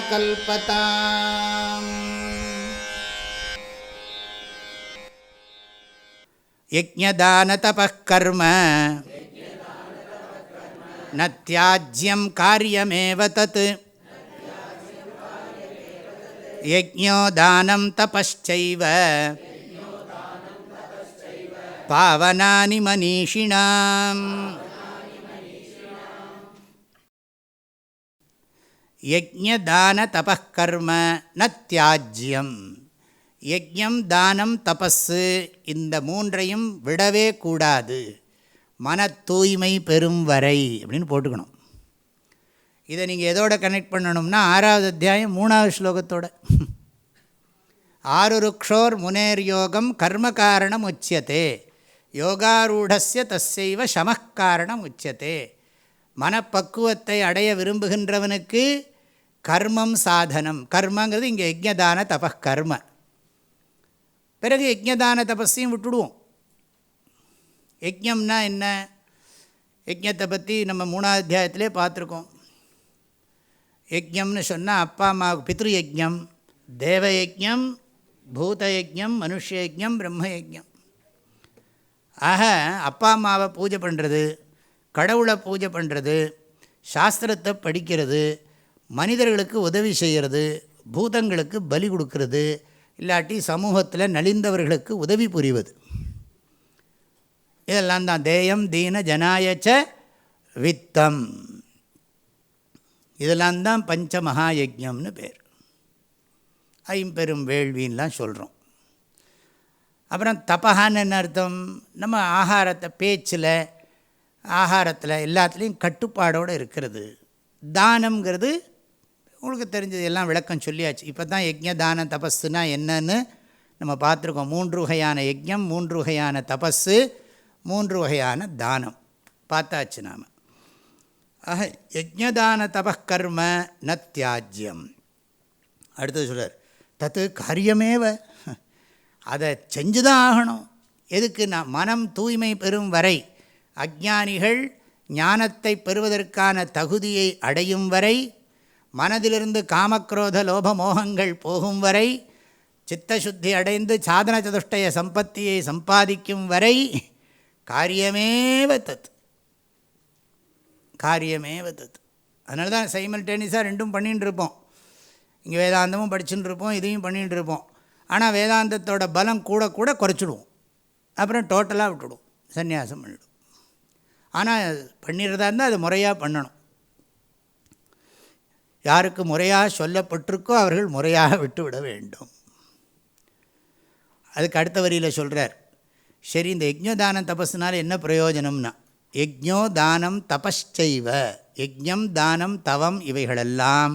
कल्पताम्। यज्ञदानतपः कर्म न त्याज्यं कार्यमेव तत्। यज्ञो दानं तपश्चैव। पावनानि मनीषिणाम् யஜ்யதான தபக்கர்ம ந தியாஜ்யம் யஜ்யம் தானம் தபஸு இந்த மூன்றையும் விடவே கூடாது. மன தூய்மை பெறும் வரை அப்படின்னு போட்டுக்கணும். இதை நீங்கள் எதோட கனெக்ட் பண்ணணும்னா ஆறாவது அத்தியாயம் மூணாவது ஸ்லோகத்தோட. ஆருருக்ஷோர் முனேர் யோகம் கர்ம காரணம் உச்சியத்தே யோகாரூடஸ்ய தஸ்யைவ சமக்காரணம் உச்சியத்தே மனப்பக்குவத்தை அடைய விரும்புகின்றவனுக்கு கர்மம் சாதனம். கர்மங்கிறது இங்கே யஜ்யதான தப கர்ம. பிறகு யஜ்யதான தபஸையும் விட்டுடுவோம். யஜ்யம்னா என்ன? யஜ்யத்தை பற்றி நம்ம மூணாவது அத்தியாயத்திலே பார்த்துருக்கோம். யஜ்யம்னு சொன்னால் அப்பா அம்மாவுக்கு பித்ரு தேவயஜம் பூதயஜம் மனுஷயஜம் பிரம்மயஜம் பிரம்ம ஆக அப்பா அம்மாவை பூஜை பண்ணுறது கடவுளை பூஜை பண்ணுறது சாஸ்திரத்தை படிக்கிறது மனிதர்களுக்கு உதவி செய்கிறது பூதங்களுக்கு பலி கொடுக்கறது இல்லாட்டி சமூகத்தில் நலிந்தவர்களுக்கு உதவி புரிவது. இதெல்லாம் தான் தேயம் தீன ஜனாயச்ச வித்தம். இதெல்லாம் தான் பஞ்ச மகாயஜம்னு பேர். ஐம்பெரும் வேள்வின்லாம் சொல்கிறோம் அப்புறம் தபகான்னு என்ன அர்த்தம்? நம்ம ஆகாரத்தை பேச்சில் ஆகாரத்தில் எல்லாத்துலேயும் கட்டுப்பாடோடு இருக்கிறது. தானம்ங்கிறது உங்களுக்கு தெரிஞ்சது எல்லாம் விளக்கம் சொல்லியாச்சு. இப்போ தான் யஜ்ய தான தபஸுனா என்னன்னு நம்ம பார்த்துருக்கோம். மூன்று வகையான யஜ்யம் மூன்று வகையான தபஸு மூன்று வகையான தானம். பார்த்தாச்சு நாம். ஆக யஜ்யதான தபக்கர்ம ந தியாஜ்யம். அடுத்தது சொல்கிறார் தத்து காரியமேவ? அதை செஞ்சு தான் ஆகணும். எதுக்கு நான் மனம் தூய்மை பெறும் வரை அஜானிகள் ஞானத்தை பெறுவதற்கான தகுதியை அடையும் வரை மனதிலிருந்து காமக்ரோத லோப மோகங்கள் போகும் வரை சித்தசுத்தி அடைந்து சாதன சதுஷ்டய சம்பத்தியை சம்பாதிக்கும் வரை காரியமேவ தத். காரியமேவ தத். அதனால தான் சைமல்டேனியஸாக ரெண்டும் பண்ணிகிட்டு இருப்போம் இங்கே வேதாந்தமும் படிச்சுட்டு இருப்போம் இதையும் பண்ணிகிட்டு இருப்போம் ஆனால் வேதாந்தத்தோட பலம் கூட கூட குறைச்சிடுவோம். அப்புறம் டோட்டலாக விட்டுடுவோம். சன்னியாசம் பண்ணிவிடும் ஆனால் பண்ணிடுறதா இருந்தால் அது முறையாக பண்ணணும். யாருக்கு முறையாக சொல்லப்பட்டிருக்கோ அவர்கள் முறையாக விட்டுவிட வேண்டும். அதுக்கு அடுத்த வரியில் சொல்கிறார் சரி இந்த யஜ்ஞதானம் தபஸ்னால் என்ன பிரயோஜனம்னா யஜ்ஞோ தானம் தபஸ்செய்வ யஜ்ஞம் தானம் தவம் இவைகளெல்லாம்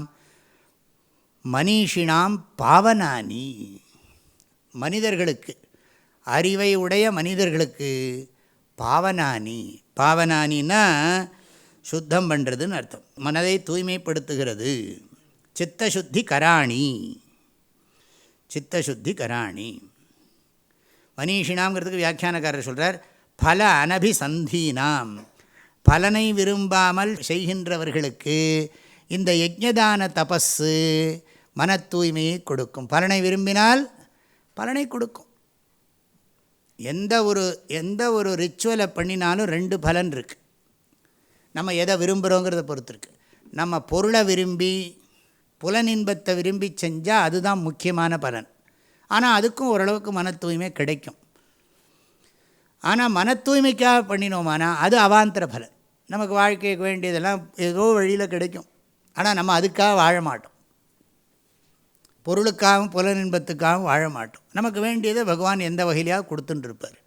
மனிஷினாம் பாவனானி. மனிதர்களுக்கு அறிவை உடைய மனிதர்களுக்கு பாவனானி. பாவனானின்னா சுத்தம் பண்ணுறதுன்னு அர்த்தம். மனதை தூய்மைப்படுத்துகிறது. சித்தசுத்தி கராணி. சித்தசுத்தி கராணி. மனிஷினாங்கிறதுக்கு வியாக்கியானக்காரர் சொல்கிறார் பல அனபிசந்தீனாம். பலனை விரும்பாமல் செய்கின்றவர்களுக்கு இந்த யஜ்ஞதான தபஸு மன தூய்மையை கொடுக்கும். பலனை விரும்பினால் பலனை கொடுக்கும். எந்த ஒரு எந்த ஒரு ரிச்சுவலை பண்ணினாலும் ரெண்டு பலன் இருக்குது நம்ம எதை விரும்புகிறோங்கிறத பொறுத்து இருக்குது நம்ம பொருளை விரும்பி புலனின்பத்தை விரும்பி செஞ்சால் அதுதான் முக்கியமான பலன். ஆனால் அதுக்கும் ஓரளவுக்கு மன தூய்மை கிடைக்கும். ஆனால் மன தூய்மைக்காக பண்ணினோமானா அது அவாந்தர பலன். நமக்கு வாழ்க்கைக்கு வேண்டியதெல்லாம் ஏதோ வழியில் கிடைக்கும். ஆனால் நம்ம அதுக்காக வாழ மாட்டோம். பொருளுக்காகவும் புலனின்பத்துக்காகவும் வாழ மாட்டோம். நமக்கு வேண்டியதை பகவான் எந்த வகையிலையாக கொடுத்துட்டுருப்பார்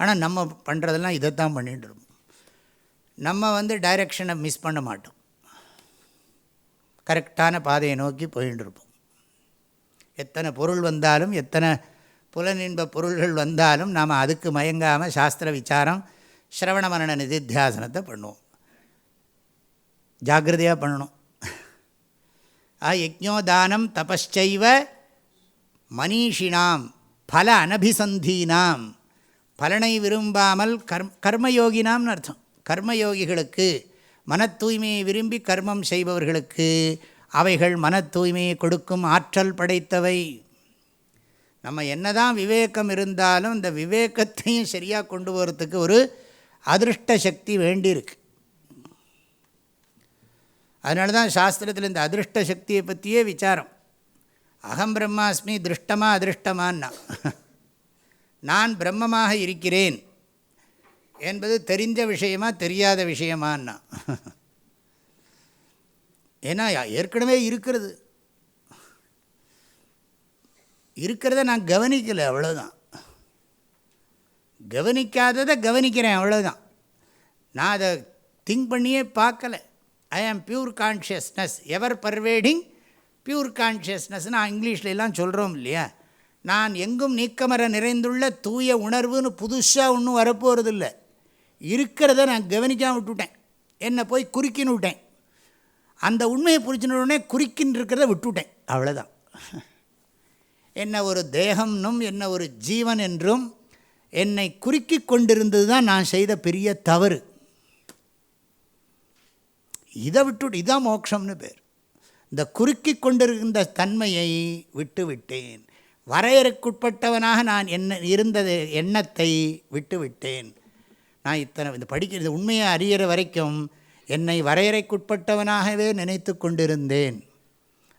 ஆனால் நம்ம பண்ணுறதெல்லாம் இதைத்தான் பண்ணிகிட்டு இருப்போம். நம்ம வந்து டைரெக்ஷனை மிஸ் பண்ண மாட்டோம். கரெக்டான பாதையை நோக்கி போயின்னு இருப்போம் எத்தனை பொருள் வந்தாலும் எத்தனை புலனின்ப பொருள்கள் வந்தாலும் நாம் அதுக்கு மயங்காமல் சாஸ்திர விசாரம் ஸ்ரவண மரண நிதித்தியாசனத்தை பண்ணுவோம். ஜாக்கிரதையாக பண்ணணும். ஆ யஜ்ஞோதானம் தபశ్చைவ மனிஷினாம் பல அனபிசந்தீனாம் பலனை விரும்பாமல் கர்ம கர்மயோகினாம்னு அர்த்தம். கர்மயோகிகளுக்கு மன தூய்மையை விரும்பி கர்மம் செய்பவர்களுக்கு அவைகள் மன தூய்மையை கொடுக்கும் ஆற்றல் படைத்தவை. நம்ம என்னதான் விவேகம் இருந்தாலும் இந்த விவேகத்தையும் சரியாக கொண்டு போகிறதுக்கு ஒரு அதிருஷ்ட சக்தி வேண்டியிருக்கு. அதனால தான் சாஸ்திரத்தில் இந்த அதிருஷ்ட சக்தியை பற்றியே விசாரம். அகம் பிரம்மாஸ்மி திருஷ்டமா அதிருஷ்டமான்னா நான் பிரம்மமாக இருக்கிறேன். என்பது தெரிஞ்ச விஷயமா தெரியாத விஷயமான்னா. ஏன்னா ஏற்கனவே இருக்கிறது. இருக்கிறத நான் கவனிக்கலை அவ்வளோதான் கவனிக்காததை கவனிக்கிறேன் அவ்வளோதான் நான் அதை திங்க் பண்ணியே பார்க்கலை. I am pure consciousness ever pervading pure consciousness நான் இங்கிலீஷ்லாம் சொல்கிறோம் இல்லையா? நான் எங்கும் நீக்கமர நிறைந்துள்ள தூய உணர்வுன்னு புதுசாக ஒன்றும் வரப்போகிறது இல்லை இருக்கிறத நான் கவனிக்காமல் விட்டுவிட்டேன் என்னை போய் குறுக்கின்னு விட்டேன். அந்த உண்மையை புரிச்சுனவுடனே குறிக்கின்னு இருக்கிறத விட்டுவிட்டேன் அவ்வளோதான் என்ன ஒரு தேகம்னும் என்ன ஒரு ஜீவன் என்றும் என்னை குறுக்கி கொண்டிருந்தது தான் நான் செய்த பெரிய தவறு. இதை விட்டு இதான் மோட்சம்னு பேர். இந்த குறுக்கி கொண்டிருந்த தன்மையை விட்டு விட்டேன் வரையறுக்குட்பட்டவனாக நான் என்ன இருந்தது எண்ணத்தை விட்டு விட்டேன் நான் இத்தனை இந்த படிக்கிறது உண்மையை அறிகிற வரைக்கும் என்னை வரையறைக்குட்பட்டவனாகவே நினைத்து கொண்டிருந்தேன்.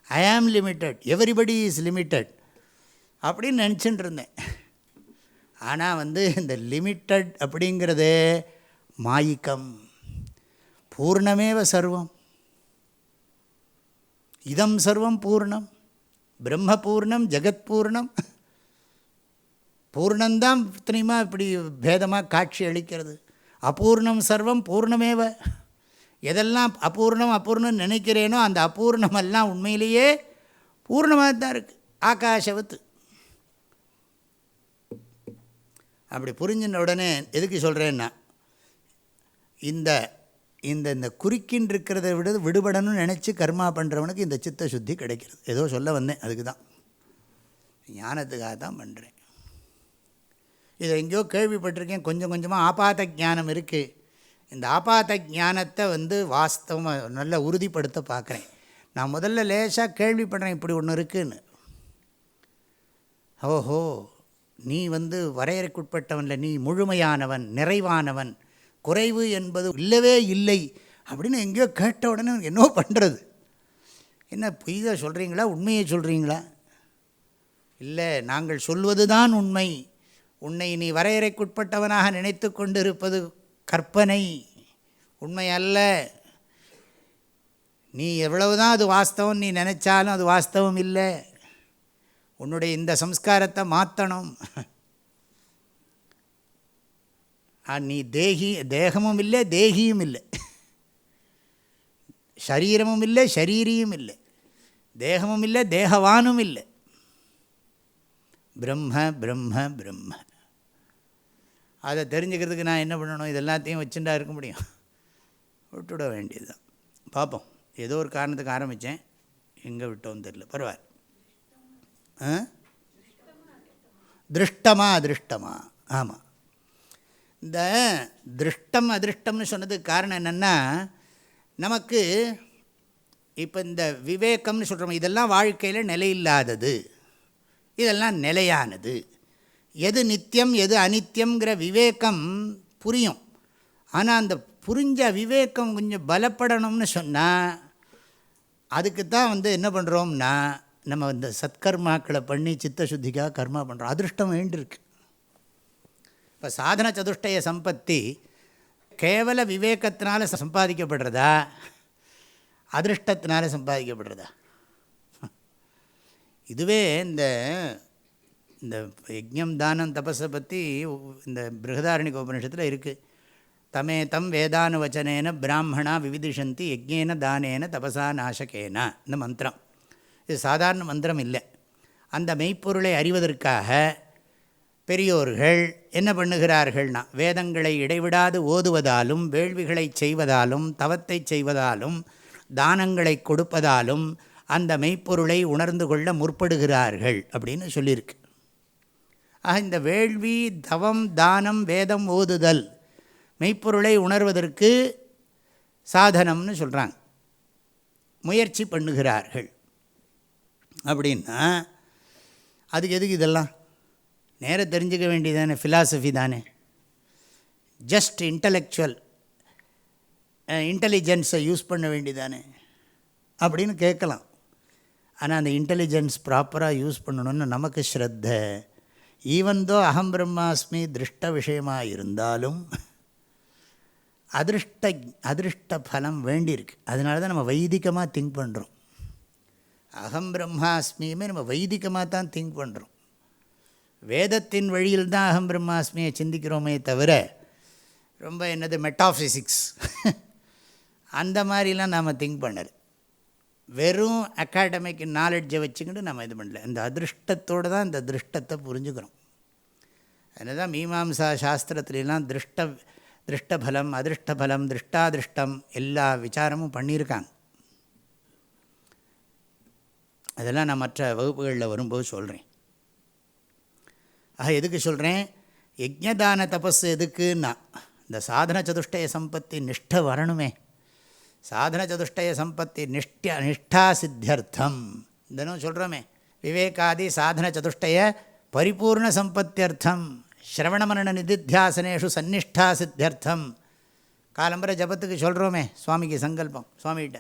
ஐ ஆம் லிமிட்டட் எவ்ரிபடி இஸ் லிமிட்டட் அப்படின்னு நினச்சிட்டு இருந்தேன். ஆனால் வந்து இந்த லிமிட்டட் அப்படிங்கிறது மாயிக்கம். பூர்ணமேவ சர்வம். இதம் சர்வம் பூர்ணம். பிரம்ம பூர்ணம் ஜெகத் பூர்ணம். பூர்ணந்தான் இத்தனையுமா இப்படி பேதமாக காட்சி அளிக்கிறது? அபூர்ணம் சர்வம் பூர்ணமேவ. எதெல்லாம் அபூர்ணம் அபூர்ணம் நினைக்கிறேனோ அந்த அபூர்ணமெல்லாம் உண்மையிலேயே பூர்ணமாக தான் இருக்குது ஆகாஷவத்து அப்படி புரிஞ்சின உடனே எதுக்கு சொல்கிறேன்னா இந்த இந்த இந்த குறுக்கின் இருக்கிறத விட விடுபடணும்னு நினச்சி கர்மா பண்ணுறவனுக்கு இந்த சித்த சுத்தி கிடைக்கிறது. ஏதோ சொல்ல வந்தேன் அதுக்கு தான் ஞானத்துக்காக தான் பண்ணுறேன் இதை எங்கேயோ கேள்விப்பட்டிருக்கேன். கொஞ்சம் கொஞ்சமாக ஆபாத ஞானம் இருக்குது இந்த ஆபாத ஞானத்தை வந்து வாஸ்தவமாக நல்லா உறுதிப்படுத்த பார்க்குறேன். நான் முதல்ல லேசாக கேள்விப்படுறேன் இப்படி ஒன்று இருக்குன்னு. ஓஹோ நீ வந்து வரையறைக்குட்பட்டவனில் நீ முழுமையானவன் நிறைவானவன் குறைவு என்பது இல்லவே இல்லை அப்படின்னு எங்கேயோ கேட்ட உடனே என்னவோ பண்ணுறது என்ன பொய்தாக சொல்கிறீங்களா உண்மையை சொல்கிறீங்களா இல்லை நாங்கள் சொல்வது தான் உண்மை. உன்னை நீ வரையறைக்குட்பட்டவனாக நினைத்து கொண்டிருப்பது கற்பனை. உண்மை அல்ல. நீ எவ்வளவுதான் அது வாஸ்தவம் நீ நினச்சாலும் அது வாஸ்தவம் இல்லை. உன்னுடைய இந்த சம்ஸ்காரத்தை மாற்றணும் நீ தேகி தேகமும் இல்லை தேகியும் இல்லை. சரீரமும் இல்லை ஷரீரியும் இல்லை. தேகமும் இல்லை தேகவானும் இல்லை. பிரம்ம பிரம்ம பிரம்ம. அதை தெரிஞ்சுக்கிறதுக்கு நான் என்ன பண்ணணும்? இது எல்லாத்தையும் வச்சுட்டா இருக்க முடியும். விட்டுவிட வேண்டியது தான். பார்ப்போம் ஏதோ ஒரு காரணத்துக்கு ஆரம்பித்தேன் எங்கே விட்டோன்னு தெரில பரவாயில்ல. திருஷ்டமா அதிருஷ்டமா ஆமாம் இந்த திருஷ்டம் அதிருஷ்டம்னு சொன்னதுக்கு காரணம் என்னென்னா நமக்கு இப்போ இந்த விவேகம்னு சொல்கிறோம் இதெல்லாம் வாழ்க்கையில் நிலையில்லாதது. இதெல்லாம் நிலையானது. எது நித்தியம் எது அனித்தியங்கிற விவேகம் புரியும். ஆனால் அந்த புரிஞ்ச விவேகம் கொஞ்சம் பலப்படணும்னு சொன்னால் அதுக்கு தான் வந்து என்ன பண்ணுறோம்னா நம்ம இந்த சத்கர்மாக்களை பண்ணி சித்த சுத்திக்காக கர்மா பண்ணுறோம் அதிருஷ்டம் வேண்டியிருக்கு. இப்போ சாதன சதுஷ்டய சம்பத்தி கேவல விவேகத்தினால சம்பாதிக்கப்படுறதா? அதிருஷ்டத்தினால சம்பாதிக்கப்படுறதா? இதுவே இந்த இந்த யஜ்யம் தானம் தபஸை பற்றி இந்த பிருகதாரணிக உபநிஷத்தில் இருக்குது தமே தம் வேதானுவச்சனேன பிராமணா விவிதிஷந்தி யஜ்யேன தானேன தபசா நாசகேன இந்த மந்திரம். இது சாதாரண மந்திரம் இல்லை. அந்த மெய்ப்பொருளை அறிவதற்காக பெரியோர்கள் என்ன பண்ணுகிறார்கள்னா வேதங்களை இடைவிடாது ஓதுவதாலும் வேள்விகளை செய்வதாலும் தவத்தை செய்வதாலும் தானங்களை கொடுப்பதாலும் அந்த மெய்ப்பொருளை உணர்ந்து கொள்ள முற்படுகிறார்கள் அப்படின்னு சொல்லியிருக்கு. ஆக இந்த வேள்வி தவம் தானம் வேதம் ஓதுதல் மெய்ப்பொருளை உணர்வதற்கு சாதனம்னு சொல்கிறாங்க முயற்சி பண்ணுகிறார்கள். அப்படின்னா அதுக்கு எதுக்கு இதெல்லாம்? நேர தெரிஞ்சுக்க வேண்டியதானே ஃபிலாசபி தானே. ஜஸ்ட் இன்டலெக்சுவல் இன்டெலிஜென்ஸை யூஸ் பண்ண வேண்டியதானே அப்படின்னு கேட்கலாம். ஆனால் அந்த இன்டெலிஜென்ஸ் ப்ராப்பராக யூஸ் பண்ணணும்னு நமக்கு ஸ்ரத்தை. ஈவந்தோ அகம் பிரம்மாஸ்மி திருஷ்ட விஷயமாக இருந்தாலும் அதிருஷ்ட அதிருஷ்ட பலம் வேண்டியிருக்கு அதனால தான் நம்ம வைதிகமாக திங்க் பண்ணுறோம் அகம் பிரம்மாஸ்மியுமே நம்ம வைதிகமாக தான் திங்க் பண்ணுறோம் வேதத்தின் வழியில் தான் அகம் பிரம்மாஸ்மியை சிந்திக்கிறோமே தவிர ரொம்ப என்னது மெட்டாஃபிசிக்ஸ் அந்த மாதிரிலாம் நாம் திங்க் பண்ணது வெறும் அகாடமிக் நாலெட்ஜை வச்சுக்கிட்டு நம்ம இது பண்ணல. இந்த அதிருஷ்டத்தோடு தான் இந்த திருஷ்டத்தை புரிஞ்சுக்கிறோம். அதனால தான் மீமாம்சா சாஸ்திரத்துலாம் திருஷ்ட திருஷ்டபலம் அதிருஷ்டபலம் திருஷ்டாதிருஷ்டம் எல்லா விசாரமும் பண்ணியிருக்காங்க. அதெல்லாம் நான் மற்ற வகுப்புகளில் வரும்போது சொல்கிறேன் ஆக எதுக்கு சொல்கிறேன் யஜ்யதான தபஸ் எதுக்குன்னா இந்த சாதன சதுஷ்டய சம்பத்தி நிஷ்ட வரணுமே. சாதன சதுஷ்டய சம்பத்தி நிஷ்ட நிஷ்டா சித்தியர்த்தம் இதனும் சொல்கிறோமே விவேகாதி சாதன சதுஷ்டய பரிபூர்ண சம்பத்தியர்த்தம். ஸ்ரவணமரண நிதித்தியாசனேஷு சந்நிஷ்டா சித்தியர்த்தம் காலம்பரை ஜபத்துக்கு சொல்கிறோமே சுவாமிக்கு சங்கல்பம் சுவாமிகிட்ட.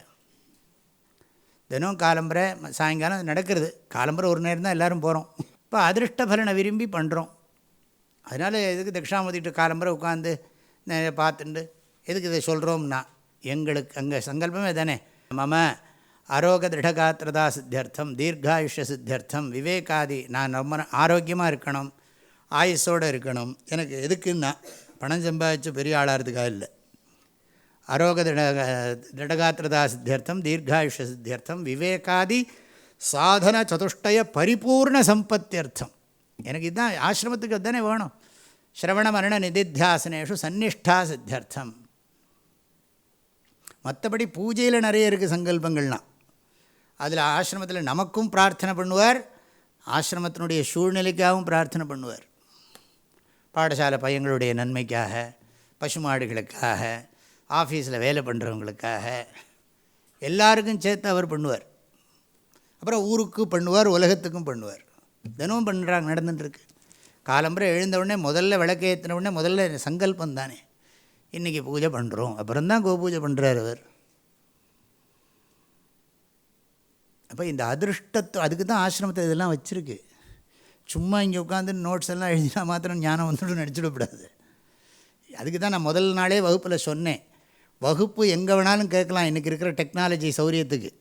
தினம் காலம்பரை சாயங்காலம் நடக்கிறது. காலம்பரை ஒரு நேரம் தான் எல்லோரும் போகிறோம் இப்போ அதிருஷ்ட பலனை விரும்பி பண்ணுறோம் அதனால் எதுக்கு தட்சிணாமூர்த்திட்டு காலம்பரை உட்காந்து பார்த்துட்டு எதுக்கு இதை சொல்கிறோம்னா எங்களுக்கு அங்கே சங்கல்பமே தானே? மம ஆரோக திருடகாத்திரதா சித்தியர்த்தம் தீர்காயுஷ சித்தியர்த்தம் விவேகாதி நான் ரொம்ப ஆரோக்கியமாக இருக்கணும் ஆயுஸோடு இருக்கணும். எனக்கு எதுக்குன்னா பணம் சம்பாதிச்சு பெரிய ஆளாகிறதுக்காக இல்லை. ஆரோக திட திடகாத்திரதா சித்தியர்த்தம் தீர்காயுஷ சித்தியர்த்தம் விவேகாதி சாதன சதுஷ்டய பரிபூர்ண சம்பத்தியர்த்தம். எனக்கு இதுதான் ஆசிரமத்துக்கு தானே வேணும். ஸ்ரவண மரண நிதித்தியாசனேஷு சந்நிஷ்டா சித்தியர்த்தம். மற்றபடி பூஜையில் நிறைய இருக்குது சங்கல்பங்கள்லாம். அதில் ஆசிரமத்தில் நமக்கும் பிரார்த்தனை பண்ணுவார் ஆசிரமத்தினுடைய சூழ்நிலைக்காகவும் பிரார்த்தனை பண்ணுவார். பாடசாலை பையங்களுடைய நன்மைக்காக பசுமாடுகளுக்காக ஆஃபீஸில் வேலை பண்ணுறவங்களுக்காக எல்லாருக்கும் சேர்த்து அவர் பண்ணுவார். அப்புறம் ஊருக்கு பண்ணுவார் உலகத்துக்கும் பண்ணுவார். தினமும் பண்ணுறாங்க நடந்துட்டுருக்கு காலம்புரை எழுந்தவுடனே முதல்ல விளக்கேற்றின உடனே முதல்ல சங்கல்பம் தானே. இன்றைக்கி பூஜை பண்ணுறோம் அப்புறம் தான் கோபூஜை பண்ணுறார் அவர். அப்போ இந்த அதிருஷ்டத்தை அதுக்கு தான் ஆசிரமத்தை இதெல்லாம் வச்சுருக்கு. சும்மா இங்கே உட்காந்து நோட்ஸ் எல்லாம் எழுதினா மாத்திரம் ஞானம் வந்துடும் நடிச்சுடக்கூடாது அதுக்கு தான் நான் முதல் நாளே வகுப்பில் சொன்னேன். வகுப்பு எங்கே வேணாலும் கேட்கலாம். இன்றைக்கி இருக்கிற டெக்னாலஜி சௌரியத்துக்கு.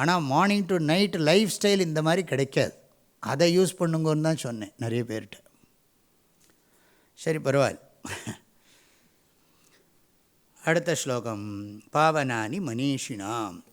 ஆனால் morning to night life style இந்த மாதிரி கிடைக்காது. அதை யூஸ் பண்ணுங்கன்னு தான் சொன்னேன் நிறைய பேர்கிட்ட. சரி பரவாயில்ல. அடுத்த ஸ்லோகம் பாவனானி மனிஷினாம்.